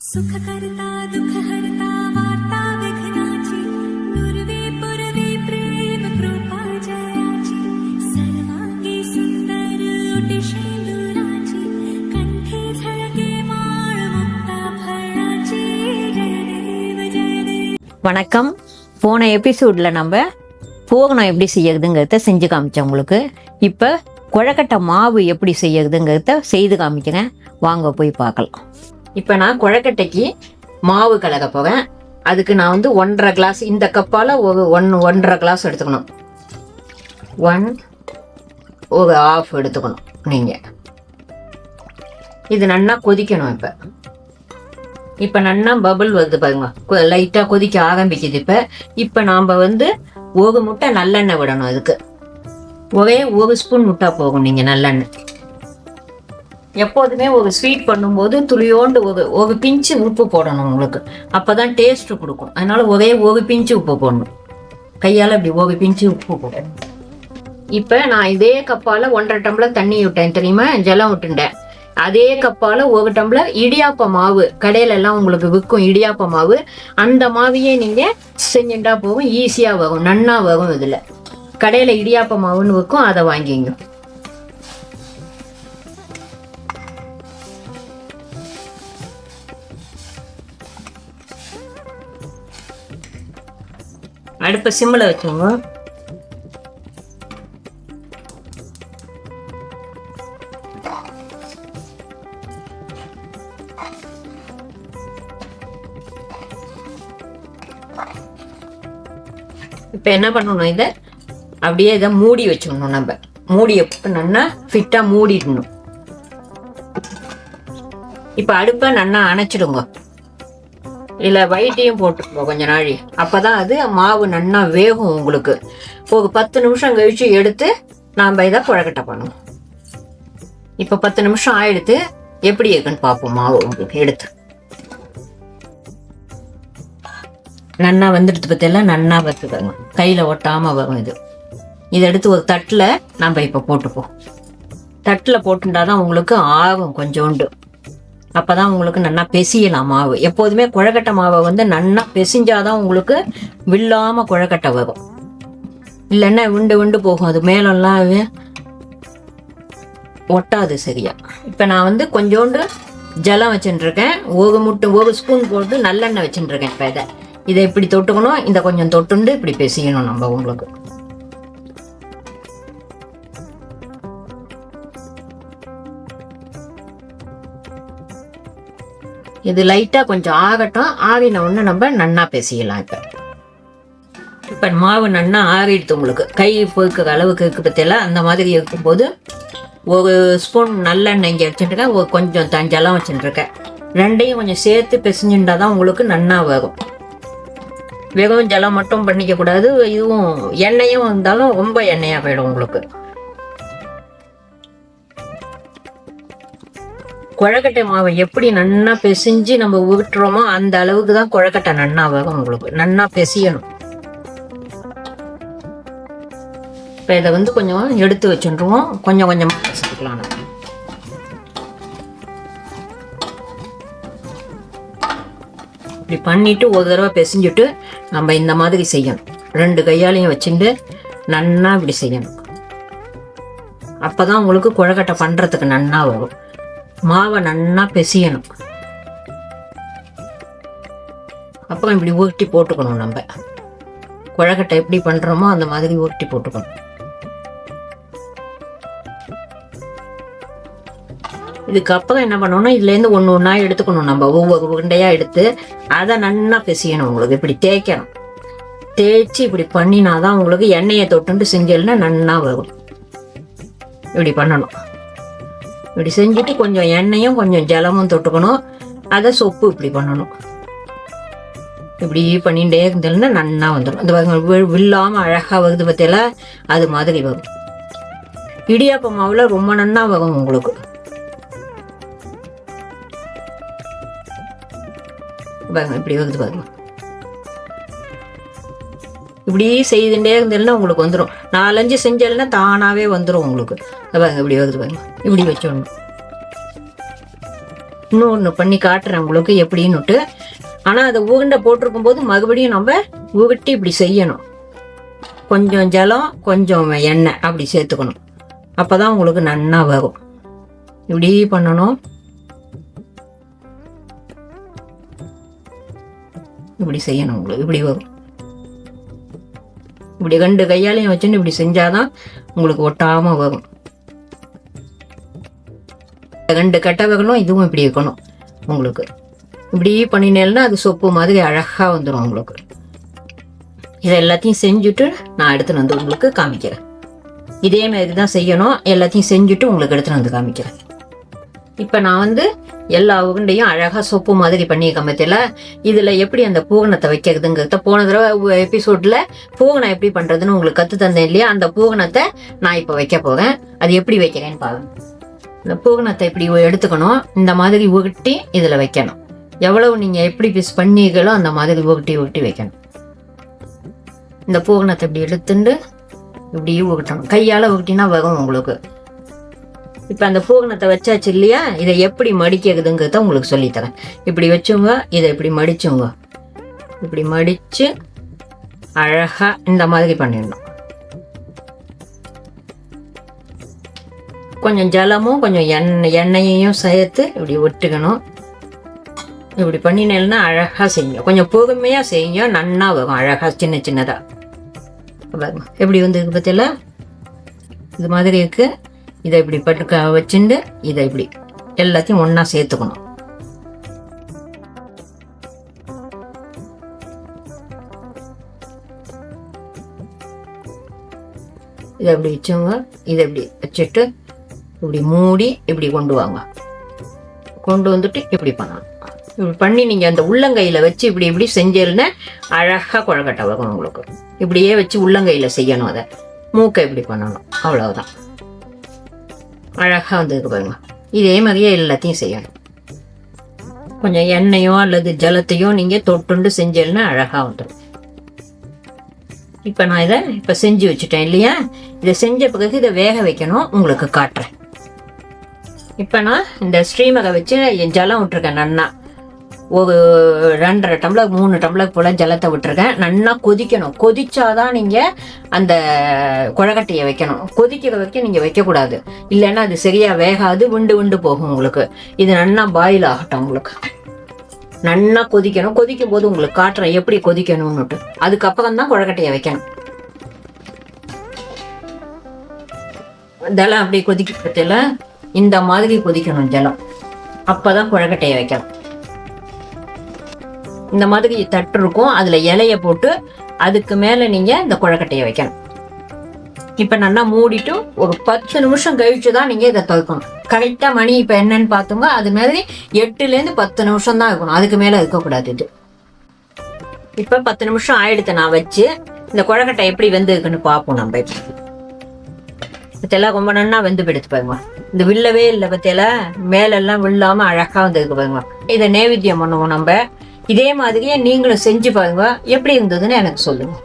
सुख करता दुख हरता वार्ता विघ्नाची पूर्वे पूर्वे प्रेम कृपा जयाची सर्वांगी सुंदर उटिशी दुराची कंठी झळके माळ मुक्ता फळाची जय देव जय देव வணக்கம் போன எபிசோடில் நம்ம பூகணம் எப்படி செய்யறதுங்கிறத செஞ்சு காமிச்சேன் உங்களுக்கு இப்போ குழக்கட்டை மாவு எப்படி செய்யறதுங்கிறத செய்து காமிக்கிறேன் வாங்க போய் பார்க்கலாம் இப்போ நான் குழக்கட்டைக்கு மாவு கலக்க போகிறேன் அதுக்கு நான் வந்து ஒன்றரை கிளாஸ் இந்த கப்பால் ஒரு ஒன் ஒன்றரை கிளாஸ் எடுத்துக்கணும். ஒன் ஒரு ஆஃப் எடுத்துக்கணும் நீங்கள் இது நல்லா கொதிக்கணும் இப்போ. இப்போ நன்னா பபுள் வருது பாருங்க. லைட்டாக கொதிக்க ஆரம்பிக்குது இப்போ. இப்போ நாம் வந்து ஒரு முட்டை நல்லெண்ணெய் விடணும் அதுக்கு. ஒரே ஒரு ஸ்பூன் முட்டை போகும் நீங்கள் நல்லெண்ணெய். எப்போதுமே ஒரு ஸ்வீட் பண்ணும்போது துளியோண்டு ஒரு ஒரு பிஞ்சு உப்பு போடணும் உங்களுக்கு. அப்போ தான் டேஸ்ட் கொடுக்கும். அதனால் ஒரே ஒரு பிஞ்சு உப்பு போடணும். கையால் இப்படி ஒரு பிஞ்சு உப்பு போடணும். இப்போ நான் இதே கப்பால் ஒன்றரை டம்ளர் தண்ணி விட்டேன் தெரியுமா? ஜலம் விட்டுட்டேன். அதே கப்பால் ஒரு டம்ளர் இடியாப்ப மாவு. கடையில எல்லாம் உங்களுக்கு விற்கும் இடியாப்ப மாவு. அந்த மாவையே நீங்கள் செஞ்சுட்டா போகும் ஈஸியாக வரும் நன்னா வரும் இதில். கடையில் இடியாப்ப மாவுன்னு விற்கும் அதை வாங்கிங்க அடுப்பை சிம்மில் வச்சுங்க இப்போ என்ன பண்ணணும் இதை அப்படியே இதை மூடி வச்சுக்கணும் நம்ம மூடி எப்போ நல்லா ஃபிட்டாக மூடிடணும் இப்போ அடுப்பை நல்லா அணைச்சிடுங்க இல்லை வயிட்டையும் போட்டுக்கோ கொஞ்ச நாழி. அப்போ தான் அது மாவு நன்னா வேகும் உங்களுக்கு. ஒரு பத்து நிமிஷம் கழித்து எடுத்து நாம் இதை குழக்கட்டை பண்ணுவோம் இப்போ பத்து நிமிஷம் ஆயிடுத்து எப்படி இருக்குன்னு பார்ப்போம் மாவு உங்களுக்கு எடுத்து. நன்னா வந்துடுத்து பற்றியெல்லாம் நன்னா வறுத்துக்கோங்க கையில் ஒட்டாமல் வரும் இது. இதை எடுத்து ஒரு தட்டில் நம்ம இப்போ போட்டுப்போம். தட்டில் போட்டுட்டா தான் உங்களுக்கு ஆகும் கொஞ்சோண்டு. அப்போ தான் உங்களுக்கு நல்லா பெசியலாம் மாவு. எப்போதுமே குழக்கட்டை மாவை வந்து நல்லா பெசிஞ்சாதான் உங்களுக்கு வில்லாமல் குழக்கட்டை வரும். இல்லைன்னா விண்டு விண்டு போகும். அது மேலெல்லாம் ஒட்டாது சரியா. இப்போ நான் வந்து கொஞ்சோண்டு ஜலம் வச்சுட்டுருக்கேன். ஒரு முட்டை ஒரு ஸ்பூன் போட்டு நல்லெண்ணெய் வச்சுட்டுருக்கேன் இப்போ இதை. இதை இப்படி தொட்டுக்கணும் இந்த கொஞ்சம் தொட்டுண்டு இப்படி பெசியணும் நம்ம உங்களுக்கு. இது லைட்டாக கொஞ்சம் ஆகட்டும். ஆறின ஒன்று நம்ம நன்னா பேசிக்கலாம் இப்போ. இப்போ மாவு நன்னா ஆறிடுது உங்களுக்கு. கை பொறுக்கிற அளவுக்கு இருக்கு பற்றியெல்லாம் அந்த மாதிரி இருக்கும்போது ஒரு ஸ்பூன் நல்லெண்ணெய் இங்கே வச்சுட்டுருக்கேன் ஒரு கொஞ்சம் தஞ்செல்லாம் வச்சுட்டுருக்கேன் ரெண்டையும் கொஞ்சம் சேர்த்து பிசைஞ்சுட்டா தான் உங்களுக்கு நன்னா வரும். வெறும் ஜலம் மட்டும் பண்ணிக்கக்கூடாது இதுவும் எண்ணெயும் இருந்தாலும் ரொம்ப எண்ணெயாக போயிடும் உங்களுக்கு. குழக்கட்டை மாவை எப்படி நன்னா பிசைஞ்சு நம்ம ஊட்டுறோமோ அந்த அளவுக்கு தான் குழக்கட்டை நன்னா வரும் உங்களுக்கு. நன்னா பிசையணும். இப்போ இதை வந்து கொஞ்சம் எடுத்து வச்சுருவோம். கொஞ்சம் கொஞ்சமாக பிசைக்கலாம் நம்ம இப்படி பண்ணிட்டு ஒரு தடவை பிசைஞ்சுட்டு நம்ம இந்த மாதிரி செய்யணும். ரெண்டு கையாலையும் வச்சுட்டு நன்னா இப்படி செய்யணும். அப்பதான் உங்களுக்கு குழக்கட்டை பண்றதுக்கு நன்னா வரும் மாவை நன்னா பிசையணும். அப்புறம் இப்படி உருட்டி போட்டுக்கணும் நம்ம. குழக்கட்டை எப்படி பண்றோமோ அந்த மாதிரி உருட்டி போட்டுக்கணும். இதுக்கப்புறம் என்ன பண்ணணும் இதுலேருந்து ஒன்று ஒன்றா எடுத்துக்கணும் நம்ம. ஒவ்வொரு உருண்டையாக எடுத்து அதை நன்னா பிசையணும் உங்களுக்கு. இப்படி தேய்க்கணும். தேய்ச்சி இப்படி பண்ணினாதான் உங்களுக்கு எண்ணெயை தொட்டுண்டு செஞ்சல்னா நன்னா வரும். இப்படி பண்ணணும். இப்படி செஞ்சுட்டு கொஞ்சம் எண்ணெயும் கொஞ்சம் ஜலமும் தொட்டுக்கணும். அதை சொப்பு இப்படி பண்ணணும். இப்படி பண்ணிகிட்டே இருந்தேன்னா நன்னா வந்துடும். இந்த பாருங்க, வில்லாமல் அழகாக வருது பற்றியில அது மாதிரி வரும். இடியாப்ப மாவுல ரொம்ப நன்னா வரும் உங்களுக்கு. பாருங்க இப்படி வருது பாருங்க. இப்படி செய்துட்டே இருந்தேன்னா உங்களுக்கு வந்துடும் நாலஞ்சு செஞ்சேன்னா தானாகவே வந்துடும் உங்களுக்கு. பாருங்க இப்படி வருது பாருங்க. இப்படி வச்சிடணும் இன்னொன்று பண்ணி காட்டுறேன் உங்களுக்கு எப்படின்னுட்டு. ஆனால் அதை உருண்டை போட்டிருக்கும் போது மறுபடியும் நம்ம உருட்டி இப்படி செய்யணும். கொஞ்சம் ஜலம் கொஞ்சம் எண்ணெய் அப்படி சேர்த்துக்கணும். அப்போ தான் உங்களுக்கு நன்னா வரும். இப்படி பண்ணணும். இப்படி செய்யணும் உங்களுக்கு இப்படி வரும். இப்படி ரெண்டு கையாலையும் வச்சுன்னு இப்படி செஞ்சாதான் உங்களுக்கு ஒட்டாமல் வரும். ரெண்டு கட்டை இதுவும் இப்படி இருக்கணும் உங்களுக்கு. இப்படி பண்ணினேன்னா அது சொப்பு மாதிரி அழகா வந்துடும் உங்களுக்கு. இதை எல்லாத்தையும் செஞ்சுட்டு நான் எடுத்துன்னு வந்து உங்களுக்கு காமிக்கிறேன். இதே மாதிரி தான் செய்யணும். எல்லாத்தையும் செஞ்சுட்டு உங்களுக்கு எடுத்துன்னு வந்து காமிக்கிறேன். இப்போ நான் வந்து எல்லா உருண்டையும் அழகாக சொப்பு மாதிரி பண்ணியிருக்க பத்தியில இதில் எப்படி அந்த பூகணத்தை வைக்கிறதுங்கிறத போன தடவை எபிசோடில் பூகணம் எப்படி பண்ணுறதுன்னு உங்களுக்கு கற்று தந்தேன் இல்லையா? அந்த பூகணத்தை நான் இப்போ வைக்க போகிறேன் அது எப்படி வைக்கிறேன்னு பாருங்க. இந்த பூகணத்தை இப்படி எடுத்துக்கணும். இந்த மாதிரி உருட்டி இதில் வைக்கணும். எவ்வளவு நீங்கள் எப்படி பிஸ் பண்ணீங்களோ அந்த மாதிரி உருட்டி உருட்டி வைக்கணும். இந்த பூகணத்தை இப்படி எடுத்துட்டு இப்படி உருட்டணும். கையால் உருட்டினா வரும் உங்களுக்கு. இப்போ அந்த பூகணத்தை வச்சாச்சு இல்லையா? இதை எப்படி மடிக்கிறதுங்கிறத உங்களுக்கு சொல்லித்தரேன். இப்படி வச்சுங்க இதை இப்படி மடிச்சுங்க. இப்படி மடித்து அழகாக இந்த மாதிரி பண்ணிடணும். கொஞ்சம் ஜலமும் கொஞ்சம் எண்ணெய் எண்ணெயையும் சேர்த்து இப்படி ஒட்டுக்கணும். இப்படி பண்ணினேன்னா அழகாக செய்யும். கொஞ்சம் பொறுமையாக செய்யும் நன்னா வரும் அழகாக சின்ன சின்னதாக எப்படி வந்துருக்கு பற்றியில் இது மாதிரி இருக்கு. இதை இப்படி பட்டு வச்சுட்டு இதை இப்படி எல்லாத்தையும் ஒன்றா சேர்த்துக்கணும். இதை இப்படி வச்சவங்க இதை இப்படி வச்சுட்டு இப்படி மூடி இப்படி கொண்டு வாங்க. கொண்டு வந்துட்டு இப்படி பண்ணணும். இப்படி பண்ணி நீங்கள் அந்த உள்ளங்கையில் வச்சு இப்படி இப்படி செஞ்சேன்னா அழகாக குழக்கட்டை வரும் உங்களுக்கு. இப்படியே வச்சு உள்ளங்கையில் செய்யணும் அதை. மூக்கை இப்படி பண்ணணும். அவ்வளவுதான். அழகாக வந்ததுக்கு பாருங்க. இதே மாதிரியே எல்லாத்தையும் செய்யணும். கொஞ்சம் எண்ணெயோ அல்லது ஜலத்தையோ நீங்கள் தொட்டுண்டு செஞ்சேன்னா அழகாக வந்துடும் இப்போ நான் இதை இப்போ செஞ்சு வச்சுட்டேன் இல்லையா? இதை செஞ்ச பிறகு இதை வேக வைக்கணும். உங்களுக்கு காட்டுறேன். இப்போ நான் இந்த ஸ்ரீமகை வச்சு என் ஜலம் விட்டுருக்கேன் நன்னா. ஒரு ரெண்டரை டம்ளர் மூணு டம்ளர் போல் ஜலத்தை விட்டுருக்கேன். நன்னா கொதிக்கணும். கொதிச்சாதான் நீங்கள் அந்த குழக்கட்டையை வைக்கணும். கொதிக்கிற வரைக்கும் நீங்கள் வைக்கக்கூடாது. இல்லைன்னா அது சரியாக வேகாது விண்டு விண்டு போகும் உங்களுக்கு. இது நன்னா பாயில் ஆகட்டும் உங்களுக்கு. நன்னா கொதிக்கணும். கொதிக்கும் போது உங்களுக்கு காட்டுறேன் எப்படி கொதிக்கணும்னுட்டு. அதுக்கப்புறம் தான் குழக்கட்டையை வைக்கணும் ஜலம் அப்படி கொதிக்கிறதுல இந்த மாதிரி கொதிக்கணும் ஜலம். அப்போதான் குழக்கட்டையை வைக்கலாம். இந்த மாதிரி தட்டு இருக்கும் அதில் இலைய போட்டு அதுக்கு மேலே நீங்கள் இந்த குழக்கட்டையை வைக்கணும். இப்போ நல்லா மூடிட்டு ஒரு பத்து நிமிஷம் கழிச்சு தான் நீங்கள் இதை துவைக்கணும். கரெக்டாக மணி இப்போ என்னன்னு பார்த்தோங்க அது மாதிரி எட்டுலேருந்து பத்து நிமிஷம் தான் இருக்கணும். அதுக்கு மேலே இருக்கக்கூடாது இது. இப்போ பத்து நிமிஷம் ஆயிடுத்து நான் வச்சு இந்த குழக்கட்டை எப்படி வெந்து இருக்குன்னு பார்ப்போம் நம்ம இப்போ. பத்தியெல்லாம் ரொம்ப நன்னா வெந்து போயிடுத்து பாருங்க. இந்த வில்லவே இல்லை பத்தியில. மேலெல்லாம் வில்லாம அழகா வந்திருக்கு பாருங்க. இதை நைவேத்தியம் பண்ணுவோம் நம்ம. இதே மாதிரியே நீங்களும் செஞ்சு பாருங்க. எப்படி இருந்ததுன்னு எனக்கு சொல்லுங்க.